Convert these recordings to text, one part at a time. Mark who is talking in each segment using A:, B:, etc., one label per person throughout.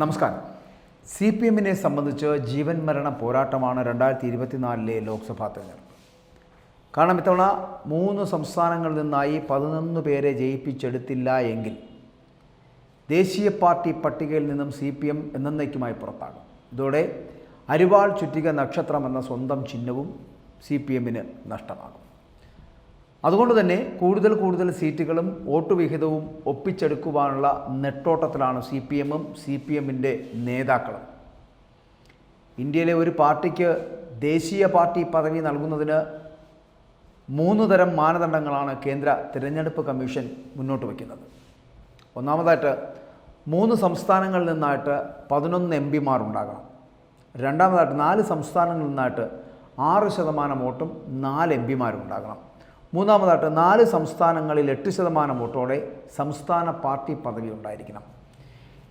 A: നമസ്കാരം. C P എമ്മിനെ സംബന്ധിച്ച് ജീവൻ മരണ പോരാട്ടമാണ് രണ്ടായിരത്തി ഇരുപത്തിനാലിലെ ലോക്സഭാ തെരഞ്ഞെടുപ്പ്. കാരണം ഇത്തവണ മൂന്ന് സംസ്ഥാനങ്ങളിൽ നിന്നായി പതിനൊന്ന് പേരെ ജയിപ്പിച്ചെടുത്തില്ല എങ്കിൽ ദേശീയ പാർട്ടി പട്ടികയിൽ നിന്നും സി പി എം എന്നേക്കുമായി പുറത്താകും. ഇതോടെ അരിവാൾ ചുറ്റിക നക്ഷത്രം എന്ന സ്വന്തം ചിഹ്നവും സി പി എമ്മിന് നഷ്ടമാകും. അതുകൊണ്ട് തന്നെ കൂടുതൽ കൂടുതൽ സീറ്റുകളും വോട്ട് വിഹിതവും ഒപ്പിച്ചെടുക്കുവാനുള്ള നെട്ടോട്ടത്തിലാണ് സി പി എമ്മും സി പി എമ്മിന്റെ നേതാക്കളും. ഇന്ത്യയിലെ ഒരു പാർട്ടിക്ക് ദേശീയ പാർട്ടി പദവി നൽകുന്നതിന് മൂന്ന് തരം മാനദണ്ഡങ്ങളാണ് കേന്ദ്ര തിരഞ്ഞെടുപ്പ് കമ്മീഷൻ മുന്നോട്ട് വയ്ക്കുന്നത്. ഒന്നാമതായിട്ട് മൂന്ന് സംസ്ഥാനങ്ങളിൽ നിന്നായിട്ട് പതിനൊന്ന് എം പിമാരുണ്ടാകണം രണ്ടാമതായിട്ട് നാല് സംസ്ഥാനങ്ങളിൽ നിന്നായിട്ട് ആറ് ശതമാനം വോട്ടും നാല് എം പിമാരും ഉണ്ടാകണം. മൂന്നാമതായിട്ട് നാല് സംസ്ഥാനങ്ങളിൽ എട്ട് ശതമാനം വോട്ടോടെ സംസ്ഥാന പാർട്ടി പദവി ഉണ്ടായിരിക്കണം.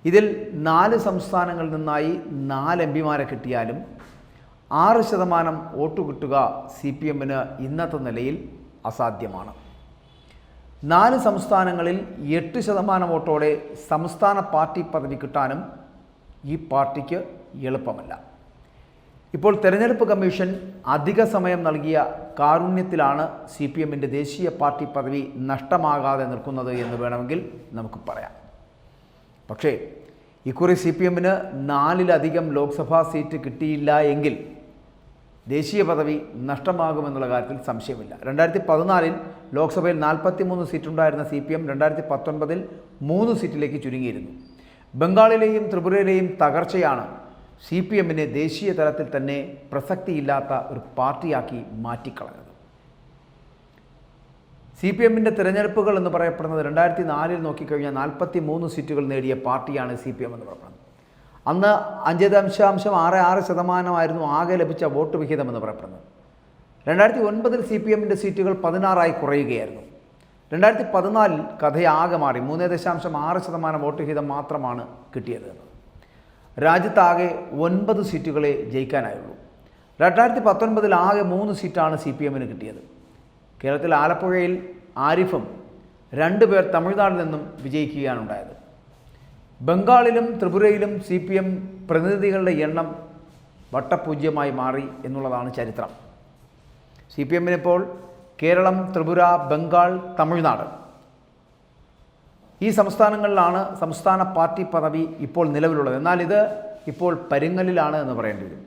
A: ഇതിൽ നാല് സംസ്ഥാനങ്ങളിൽ നിന്നായി നാല് എം പിമാരെ കിട്ടിയാലും ആറ് ശതമാനം വോട്ട് കിട്ടുക സി പി എമ്മിന് ഇന്നത്തെ നിലയിൽ അസാധ്യമാണ്. നാല് സംസ്ഥാനങ്ങളിൽ എട്ട് ശതമാനം വോട്ടോടെ സംസ്ഥാന പാർട്ടി പദവി കിട്ടാനും ഈ പാർട്ടിക്ക് എളുപ്പമല്ല. ഇപ്പോൾ തെരഞ്ഞെടുപ്പ് കമ്മീഷൻ അധിക സമയം നൽകിയ കാരുണ്യത്തിലാണ് സി പി എമ്മിന്റെ ദേശീയ പാർട്ടി പദവി നഷ്ടമാകാതെ നിൽക്കുന്നത് എന്ന് വേണമെങ്കിൽ നമുക്ക് പറയാം. പക്ഷേ ഇക്കുറി സി പി എമ്മിന് നാലിലധികം ലോക്സഭാ സീറ്റ് കിട്ടിയില്ല എങ്കിൽ ദേശീയ പദവി നഷ്ടമാകുമെന്നുള്ള കാര്യത്തിൽ സംശയമില്ല. രണ്ടായിരത്തി പതിനാലിൽ ലോക്സഭയിൽ നാൽപ്പത്തി മൂന്ന് സീറ്റുണ്ടായിരുന്ന സി പി എം രണ്ടായിരത്തി പത്തൊൻപതിൽ മൂന്ന് സീറ്റിലേക്ക് ചുരുങ്ങിയിരുന്നു. ബംഗാളിലെയും ത്രിപുരയിലെയും തകർച്ചയാണ് സി പി എമ്മിനെ ദേശീയ തലത്തിൽ തന്നെ പ്രസക്തിയില്ലാത്ത ഒരു പാർട്ടിയാക്കി മാറ്റിക്കളഞ്ഞത്. സി പി എമ്മിന്റെ തിരഞ്ഞെടുപ്പുകൾ എന്ന് പറയപ്പെടുന്നത് രണ്ടായിരത്തി നാലിൽ നോക്കിക്കഴിഞ്ഞാൽ നാൽപ്പത്തി മൂന്ന് സീറ്റുകൾ നേടിയ പാർട്ടിയാണ് സി പി എം എന്ന് പറയുന്നത് അന്ന് അഞ്ച് ദശാംശം ആറ് ആറ് ശതമാനമായിരുന്നു ആകെ ലഭിച്ച വോട്ട് വിഹിതം എന്ന് പറയപ്പെടുന്നത്. രണ്ടായിരത്തി ഒൻപതിൽ സി പി എമ്മിന്റെ സീറ്റുകൾ പതിനാറായി കുറയുകയായിരുന്നു. രണ്ടായിരത്തി പതിനാലിൽ കഥയാകെ മാറി മൂന്ന് ദശാംശം ആറ് ശതമാനം വോട്ട് വിഹിതം മാത്രമാണ് കിട്ടിയത് രാജ്യത്താകെ ഒൻപത് സീറ്റുകളെ ജയിക്കാനായുള്ളൂ. രണ്ടായിരത്തി പത്തൊൻപതിൽ ആകെ മൂന്ന് സീറ്റാണ് സി പി എമ്മിന് കിട്ടിയത്. കേരളത്തിൽ ആലപ്പുഴയിൽ ആരിഫും രണ്ട് പേർ തമിഴ്നാട്ടിൽ നിന്നും വിജയിക്കുകയാണ് ഉണ്ടായത്. ബംഗാളിലും ത്രിപുരയിലും സി പി എം പ്രതിനിധികളുടെ എണ്ണം വട്ടപൂജ്യമായി മാറി എന്നുള്ളതാണ് ചരിത്രം. സി പി എമ്മിനിപ്പോൾ കേരളം ത്രിപുര ബംഗാൾ തമിഴ്നാട്. ഈ സംസ്ഥാനങ്ങളിലാണ് സംസ്ഥാന പാർട്ടി പദവി ഇപ്പോൾ നിലവിലുള്ളത്. എന്നാൽ ഇത് ഇപ്പോൾ പരുങ്ങലിലാണ് എന്ന് പറയേണ്ടി വരും.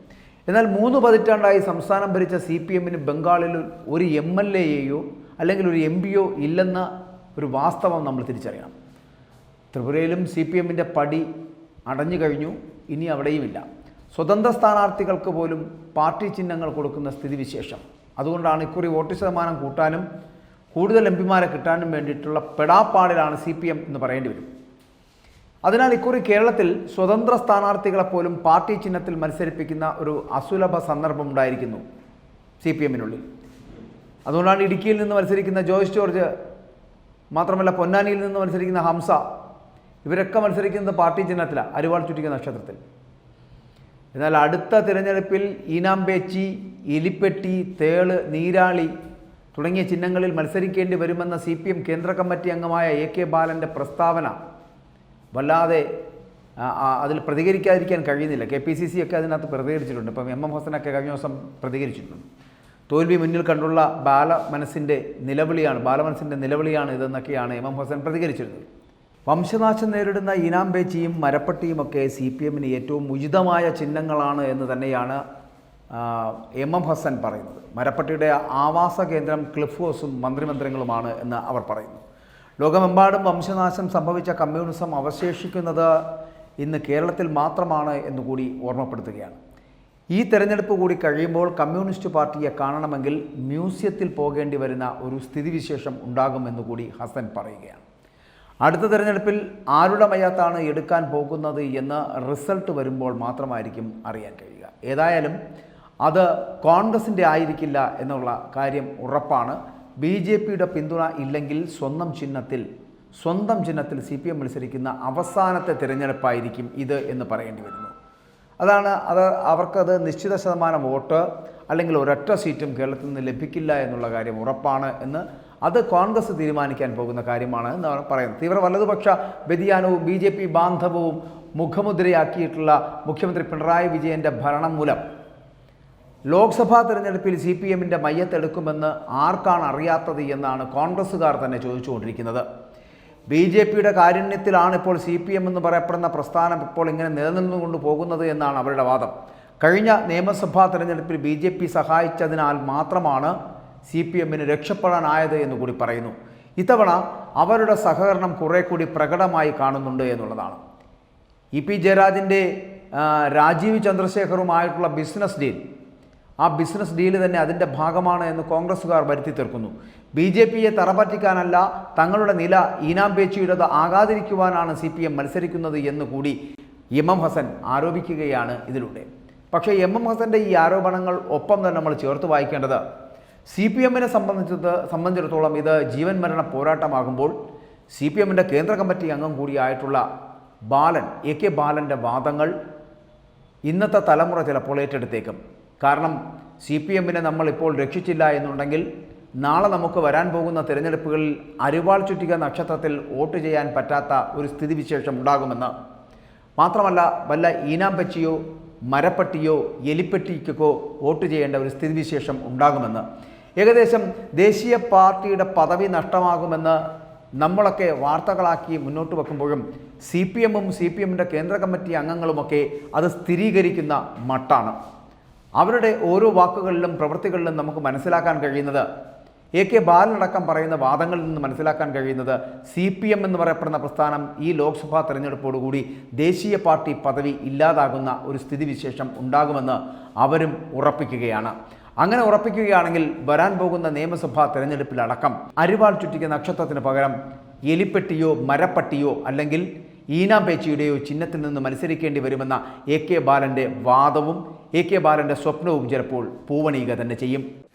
A: എന്നാൽ മൂന്ന് പതിറ്റാണ്ടായി സംസ്ഥാനം ഭരിച്ച സി പി എമ്മിന് ബംഗാളിൽ ഒരു എം എൽ എയെയോ അല്ലെങ്കിൽ ഒരു എം പിയോ ഇല്ലെന്ന ഒരു വാസ്തവം നമ്മൾ തിരിച്ചറിയണം. ത്രിപുരയിലും സി പി എമ്മിന്റെ പടി അടഞ്ഞു കഴിഞ്ഞു ഇനി അവിടെയുമില്ല സ്വതന്ത്ര സ്ഥാനാർത്ഥികൾക്ക് പോലും പാർട്ടി ചിഹ്നങ്ങൾ കൊടുക്കുന്ന സ്ഥിതിവിശേഷം. അതുകൊണ്ടാണ് ഇക്കുറി വോട്ട് ശതമാനം കൂട്ടാനും കൂടുതൽ എം പിമാരെ കിട്ടാനും വേണ്ടിയിട്ടുള്ള പെടാപ്പാടിലാണ് സി പി എം എന്ന് പറയേണ്ടി വരും. അതിനാൽ ഇക്കുറി കേരളത്തിൽ സ്വതന്ത്ര സ്ഥാനാർത്ഥികളെപ്പോലും പാർട്ടി ചിഹ്നത്തിൽ മത്സരിപ്പിക്കുന്ന ഒരു അസുലഭ സന്ദർഭം ഉണ്ടായിരിക്കുന്നു സി പി എമ്മിനുള്ളിൽ. അതുകൊണ്ടാണ് ഇടുക്കിയിൽ നിന്ന് മത്സരിക്കുന്ന ജോയ്സ് ജോർജ് മാത്രമല്ല പൊന്നാനിയിൽ നിന്ന് മത്സരിക്കുന്ന ഹംസ ഇവരൊക്കെ മത്സരിക്കുന്നത് പാർട്ടി ചിഹ്നത്തിലാണ് അരിവാൾ ചുറ്റിക നക്ഷത്രത്തിൽ. എന്നാൽ അടുത്ത തിരഞ്ഞെടുപ്പിൽ ഈനാമ്പേച്ചി എലിപ്പെട്ടി തേൾ നീരാളി തുടങ്ങിയ ചിഹ്നങ്ങളിൽ മത്സരിക്കേണ്ടി വരുമെന്ന സി പി എം കേന്ദ്ര കമ്മിറ്റി അംഗമായ എ കെ ബാലന്റെ പ്രസ്താവന വല്ലാതെ അതിൽ പ്രതികരിക്കാതിരിക്കാൻ കഴിയുന്നില്ല. കെ പി സി സി ഒക്കെ അതിനകത്ത് പ്രതികരിച്ചിട്ടുണ്ട്. ഇപ്പം എം എം ഹസനൊക്കെ കഴിഞ്ഞ ദിവസം പ്രതികരിച്ചിട്ടുണ്ട്. തോൽവി മുന്നിൽ കണ്ടുള്ള ബാല മനസ്സിന്റെ നിലവിളിയാണ് ബാലമനസ്സിന്റെ നിലവിളിയാണ് ഇതെന്നൊക്കെയാണ് എം എം ഹസൻ പ്രതികരിച്ചിരുന്നത്. വംശനാശം നേരിടുന്ന ഈനാമ്പേച്ചിയും മരപ്പട്ടിയുമൊക്കെ സി പി എമ്മിന് ഏറ്റവും ഉചിതമായ ചിഹ്നങ്ങളാണ് എന്ന് തന്നെയാണ് എം എം ഹസൻ പറയുന്നത്. മരപ്പട്ടിയുടെ ആവാസ കേന്ദ്രം ക്ലിഫ് ഹൗസും മന്ത്രിമന്ദിരങ്ങളുമാണ് എന്ന് അവർ പറയുന്നു. ലോകമെമ്പാടും വംശനാശം സംഭവിച്ച കമ്മ്യൂണിസം അവശേഷിക്കുന്നത് ഇന്ന് കേരളത്തിൽ മാത്രമാണ് എന്നുകൂടി ഓർമ്മപ്പെടുത്തുകയാണ്. ഈ തെരഞ്ഞെടുപ്പ് കൂടി കഴിയുമ്പോൾ കമ്മ്യൂണിസ്റ്റ് പാർട്ടിയെ കാണണമെങ്കിൽ മ്യൂസിയത്തിൽ പോകേണ്ടി വരുന്ന ഒരു സ്ഥിതിവിശേഷം ഉണ്ടാകുമെന്ന് കൂടി ഹസൻ പറയുകയാണ്. അടുത്ത തെരഞ്ഞെടുപ്പിൽ ആരുടെ മയത്താണ് എടുക്കാൻ പോകുന്നത് എന്ന് റിസൾട്ട് വരുമ്പോൾ മാത്രമായിരിക്കും അറിയാൻ കഴിയുക. ഏതായാലും അത് കോൺഗ്രസിന്റെ ആയിരിക്കില്ല എന്നുള്ള കാര്യം ഉറപ്പാണ്. ബി ജെ പിയുടെ പിന്തുണ ഇല്ലെങ്കിൽ സ്വന്തം ചിഹ്നത്തിൽ സ്വന്തം ചിഹ്നത്തിൽ സി പി എം മത്സരിക്കുന്ന അവസാനത്തെ തിരഞ്ഞെടുപ്പായിരിക്കും ഇത് എന്ന് പറയേണ്ടി വരുന്നു. അതാണ് അത് അവർക്കത് നിശ്ചിത ശതമാനം വോട്ട് അല്ലെങ്കിൽ ഒരൊറ്റ സീറ്റും കേരളത്തിൽ നിന്ന് ലഭിക്കില്ല എന്നുള്ള കാര്യം ഉറപ്പാണ് എന്ന് അത് കോൺഗ്രസ് തീരുമാനിക്കാൻ പോകുന്ന കാര്യമാണ് എന്നാണ് പറയുന്നത്. തീവ്ര വലതുപക്ഷ വ്യതിയാനവും ബി ജെ പി ബാന്ധവവും മുഖമുദ്രയാക്കിയിട്ടുള്ള മുഖ്യമന്ത്രി പിണറായി വിജയന്റെ ഭരണം മൂലം ലോക്സഭാ തെരഞ്ഞെടുപ്പിൽ സി പി എമ്മിന്റെ മയ്യത്തെടുക്കുമെന്ന് ആർക്കാണ് അറിയാത്തത് എന്നാണ് കോൺഗ്രസ്സുകാർ തന്നെ ചോദിച്ചുകൊണ്ടിരിക്കുന്നത്. ബി ജെ പിയുടെ കാരുണ്യത്തിലാണ് ഇപ്പോൾ സി പി എം എന്ന് പറയപ്പെടുന്ന പ്രസ്ഥാനം ഇപ്പോൾ ഇങ്ങനെ നിലനിന്നുകൊണ്ട് പോകുന്നത് എന്നാണ് അവരുടെ വാദം. കഴിഞ്ഞ നിയമസഭാ തെരഞ്ഞെടുപ്പിൽ ബി ജെ പി സഹായിച്ചതിനാൽ മാത്രമാണ് സി പി എമ്മിന് രക്ഷപ്പെടാനായത് എന്ന് കൂടി പറയുന്നു. ഇത്തവണ അവരുടെ സഹകരണം കുറേ കൂടി പ്രകടമായി കാണുന്നുണ്ട് എന്നുള്ളതാണ്. ഇ പി ജയരാജന്റെ രാജീവ് ചന്ദ്രശേഖറുമായിട്ടുള്ള ബിസിനസ് ഡീൽ ആ ബിസിനസ് ഡീൽ തന്നെ അതിന്റെ ഭാഗമാണ് എന്ന് കോൺഗ്രസ്സുകാർ വരുത്തി തീർക്കുന്നു. ബി ജെ പിയെ തറപറ്റിക്കാനല്ല തങ്ങളുടെ നില ഈനാം പേച്ചിയുടേത് ആകാതിരിക്കുവാനാണ് സി പി എം മത്സരിക്കുന്നത് എന്ന് കൂടി എം എം ഹസൻ ആരോപിക്കുകയാണ് ഇതിലൂടെ. പക്ഷേ എം എം ഹസന്റെ ഈ ആരോപണങ്ങൾ ഒപ്പം തന്നെ നമ്മൾ ചേർത്ത് വായിക്കേണ്ടത് സി പി എമ്മിനെ സംബന്ധിച്ചത് സംബന്ധിച്ചിടത്തോളം ഇത് ജീവൻ മരണ പോരാട്ടമാകുമ്പോൾ സി പി എമ്മിന്റെ കേന്ദ്ര കമ്മിറ്റി അംഗം കൂടിയായിട്ടുള്ള ബാലൻ എ കെ ബാലന്റെ വാദങ്ങൾ ഇന്നത്തെ തലമുറ ചിലപ്പോൾ ഏറ്റെടുത്തേക്കും. കാരണം സി പി എമ്മിനെ നമ്മളിപ്പോൾ രക്ഷിച്ചില്ല എന്നുണ്ടെങ്കിൽ നാളെ നമുക്ക് വരാൻ പോകുന്ന തിരഞ്ഞെടുപ്പുകളിൽ അരിവാൾ ചുറ്റിക നക്ഷത്രത്തിൽ വോട്ട് ചെയ്യാൻ പറ്റാത്ത ഒരു സ്ഥിതിവിശേഷം ഉണ്ടാകുമെന്ന്. മാത്രമല്ല വല്ല ഈനാമ്പച്ചിയോ മരപ്പട്ടിയോ എലിപ്പെട്ടിക്കോ വോട്ട് ചെയ്യേണ്ട ഒരു സ്ഥിതിവിശേഷം ഉണ്ടാകുമെന്ന്. ഏകദേശം ദേശീയ പാർട്ടിയുടെ പദവി നഷ്ടമാകുമെന്ന് നമ്മളൊക്കെ വാർത്തകളാക്കി മുന്നോട്ട് വെക്കുമ്പോഴും സി പി എമ്മും സി പി എമ്മിന്റെ കേന്ദ്ര കമ്മിറ്റി അംഗങ്ങളുമൊക്കെ അത് സ്ഥിരീകരിക്കുന്ന മട്ടാണ്. അവരുടെ ഓരോ വാക്കുകളിലും പ്രവൃത്തികളിലും നമുക്ക് മനസ്സിലാക്കാൻ കഴിയുന്നത് എ കെ ബാലനടക്കം പറയുന്ന വാദങ്ങളിൽ നിന്ന് മനസ്സിലാക്കാൻ കഴിയുന്നത് സി പി എം എന്ന് പറയപ്പെടുന്ന പ്രസ്ഥാനം ഈ ലോക്സഭാ തെരഞ്ഞെടുപ്പോടുകൂടി ദേശീയ പാർട്ടി പദവി ഇല്ലാതാകുന്ന ഒരു സ്ഥിതിവിശേഷം ഉണ്ടാകുമെന്ന് അവരും ഉറപ്പിക്കുകയാണ്. അങ്ങനെ ഉറപ്പിക്കുകയാണെങ്കിൽ വരാൻ പോകുന്ന നിയമസഭാ തെരഞ്ഞെടുപ്പിലടക്കം അരിവാൾ ചുറ്റിക്കുന്ന നക്ഷത്രത്തിന് പകരം എലിപ്പെട്ടിയോ മരപ്പട്ടിയോ അല്ലെങ്കിൽ ഈനാം പേച്ചിയുടെയോ ചിഹ്നത്തിൽ നിന്ന് മത്സരിക്കേണ്ടി വരുമെന്ന എ കെ ബാലന്റെ വാദവും എ കെ ബാലന്റെ സ്വപ്നവും ചിലപ്പോൾ പൂവണിയുക തന്നെ ചെയ്യും.